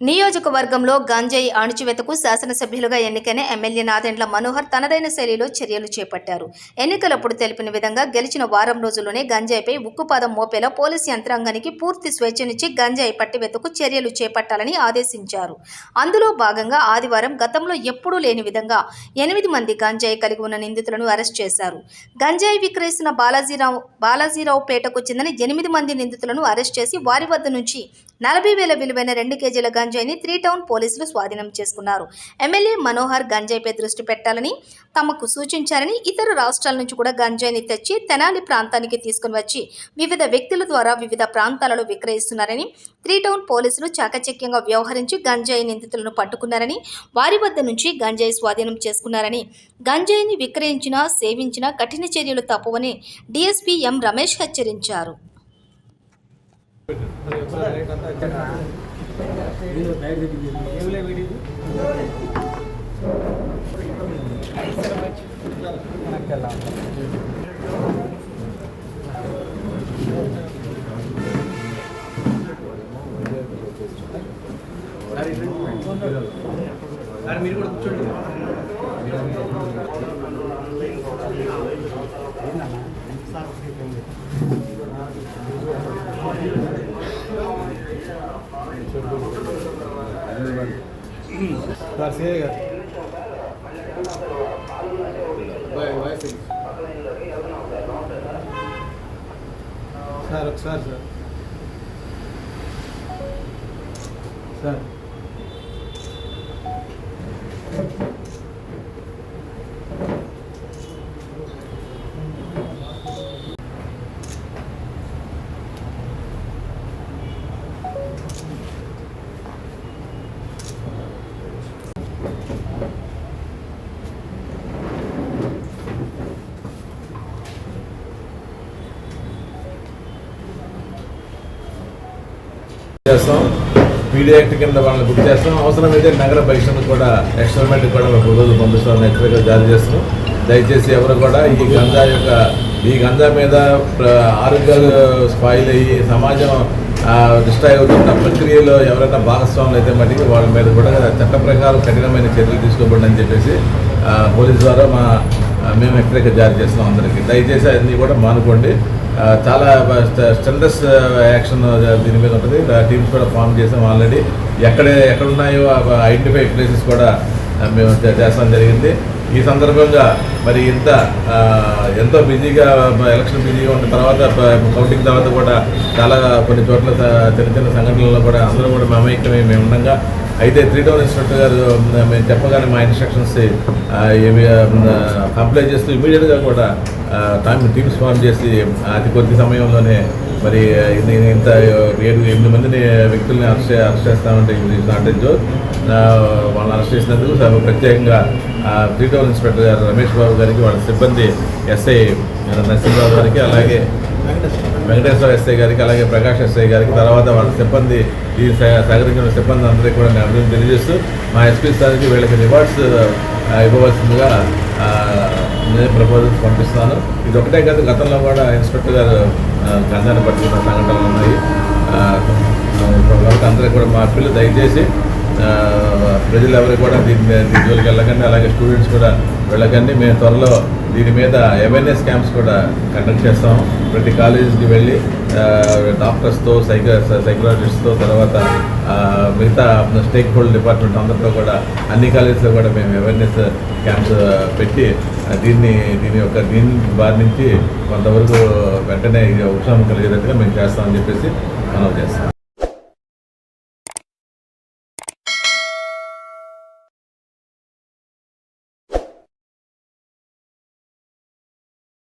నియోజకవర్గంలో గంజాయి అణుచివేతకు శాసనసభ్యులుగా ఎన్నికైన ఎమ్మెల్యే నాదెండ్ల మనోహర్ తనదైన శైలిలో చర్యలు చేపట్టారు. ఎన్నికలప్పుడు తెలిపిన విధంగా గెలిచిన వారం రోజుల్లోనే గంజాయిపై ఉక్కుపాదం మోపేలా పోలీసు యంత్రాంగానికి పూర్తి స్వేచ్ఛనిచ్చి గంజాయి పట్టివేతకు చర్యలు చేపట్టాలని ఆదేశించారు. అందులో భాగంగా ఆదివారం గతంలో ఎప్పుడూ లేని విధంగా ఎనిమిది మంది గంజాయి కలిగి ఉన్న నిందితులను అరెస్ట్ చేశారు. గంజాయి విక్రయిస్తున్న బాలాజీరావు బాలాజీరావు పేటకు చెందిన ఎనిమిది మంది నిందితులను అరెస్ట్ చేసి వారి వద్ద నుంచి నలభై వేల విలువైన రెండు కేజీల గంజాయిని త్రీ టౌన్ పోలీసులు స్వాధీనం చేసుకున్నారు. ఎమ్మెల్యే మనోహర్ గంజాయిపై దృష్టి పెట్టాలని తమకు సూచించారని ఇతర రాష్ట్రాల నుంచి కూడా గంజాయిని తెచ్చి తెనాలి ప్రాంతానికి తీసుకుని వచ్చి వివిధ వ్యక్తుల ద్వారా వివిధ ప్రాంతాలలో విక్రయిస్తున్నారని త్రీ టౌన్ పోలీసులు చాకచక్యంగా వ్యవహరించి గంజాయి నిందితులను పట్టుకున్నారని వారి వద్ద నుంచి గంజాయి స్వాధీనం చేసుకున్నారని గంజాయిని విక్రయించిన సేవించిన కఠిన చర్యలు తప్పవని డీఎస్పీ ఎం రమేష్ హెచ్చరించారు. సార్ మీరు కూడా కూర్చోండి సార్ సార్ ఒకసారి సార్ సార్ చేస్తాం. పీడీ యాక్ట్ కింద వాళ్ళని బుక్ చేస్తాం. అవసరమైతే నగర బహిష్కరణ కూడా ఎక్స్పెరిమెంట్ కూడా ఒక రోజు పంపిస్తాం. హెచ్చరికలు జారీ చేస్తున్నాం. దయచేసి ఎవరు కూడా ఈ గంజా యొక్క ఈ గంజా మీద ఆరోగ్యాలు స్పాయిల్ అయ్యి సమాజం డిస్ట్రాయ్ అవుతున్న ప్రక్రియలో ఎవరైనా భాగస్వాములు అయితే మటుకు వాళ్ళ మీద కూడా చట్ట ప్రకారం కఠినమైన చర్యలు తీసుకోబడి అని చెప్పేసి పోలీస్ ద్వారా మా మేము హెచ్చరిక జారీ చేస్తున్నాం అందరికీ. దయచేసి అన్నీ కూడా మానుకోండి. చాలా స్టెండస్ యాక్షన్ దీని మీద ఉంటుంది. టీమ్స్ కూడా ఫామ్ చేసాం ఆల్రెడీ. ఎక్కడ ఎక్కడ ఉన్నాయో ఐడెంటిఫై ప్లేసెస్ కూడా మేము చేస్తాం జరిగింది. ఈ సందర్భంగా మరి ఇంత ఎంతో బిజీగా ఎలక్షన్ బిజీగా ఉన్న తర్వాత కౌంటింగ్ తర్వాత కూడా చాలా కొన్ని చోట్ల చిన్న చిన్న సంఘటనల్లో కూడా అందరూ కూడా మమైక్యమై మేము ఉండగా అయితే త్రీ టౌన్ ఇన్స్పెక్టర్ గారు మేము చెప్పగానే మా ఇన్స్ట్రక్షన్స్ ఏమి కంప్లైంట్ చేస్తూ ఇమీడియట్గా కూడా టైం టీమ్స్ ఫామ్ చేసి అతి కొద్ది సమయంలోనే మరి నేను ఇంత ఏడు ఎనిమిది మందిని వ్యక్తుల్ని అరెస్ట్ అరెస్ట్ చేస్తామంటే నాట్ జోక్. వాళ్ళని అరెస్ట్ చేసినందుకు ప్రత్యేకంగా త్రీ టౌన్ ఇన్స్పెక్టర్ గారు రమేష్ బాబు గారికి వాళ్ళ సిబ్బంది ఎస్ఐ నరసింహరావు గారికి అలాగే వెంకటేశ్వర ఎస్ఐ గారికి అలాగే ప్రకాష్ ఎస్ఐ గారికి తర్వాత వాళ్ళ సిబ్బంది ఈ సహకరించిన సిబ్బంది అందరికీ కూడా నేను అభివృద్ధి తెలియజేస్తూ మా ఎస్పీ సార్కి వీళ్ళకి రివార్డ్స్ ఇవ్వవలసిందిగా నేను ప్రపోజల్స్ పంపిస్తున్నాను. ఇది ఒకటే కాదు గతంలో కూడా ఇన్స్పెక్టర్ గారు గంధాన్ని గంజాన్ని పట్టుకున్న సంఘటనలు ఉన్నాయి. అందరికీ కూడా మా పిల్లలు దయచేసి ప్రజలు ఎవరు కూడా దీని దీని జోలికి వెళ్ళకండి అలాగే స్టూడెంట్స్ కూడా వెళ్ళకండి. మేము త్వరలో దీని మీద అవేర్నెస్ క్యాంప్స్ కూడా కండక్ట్ చేస్తాం ప్రతి కాలేజీకి వెళ్ళి డాక్టర్స్తో సైక సైకలాజిస్ట్తో తర్వాత మిగతా స్టేక్ హోల్డర్ డిపార్ట్మెంట్ అందరితో కూడా అన్ని కాలేజీలో కూడా మేము అవేర్నెస్ క్యాంప్స్ పెట్టి దీన్ని దీని యొక్క దీని బారి నుంచి కొంతవరకు వెంటనే ఉపశమనం కలిగేటట్టుగా మేము చేస్తామని చెప్పేసి మనం చేస్తాం.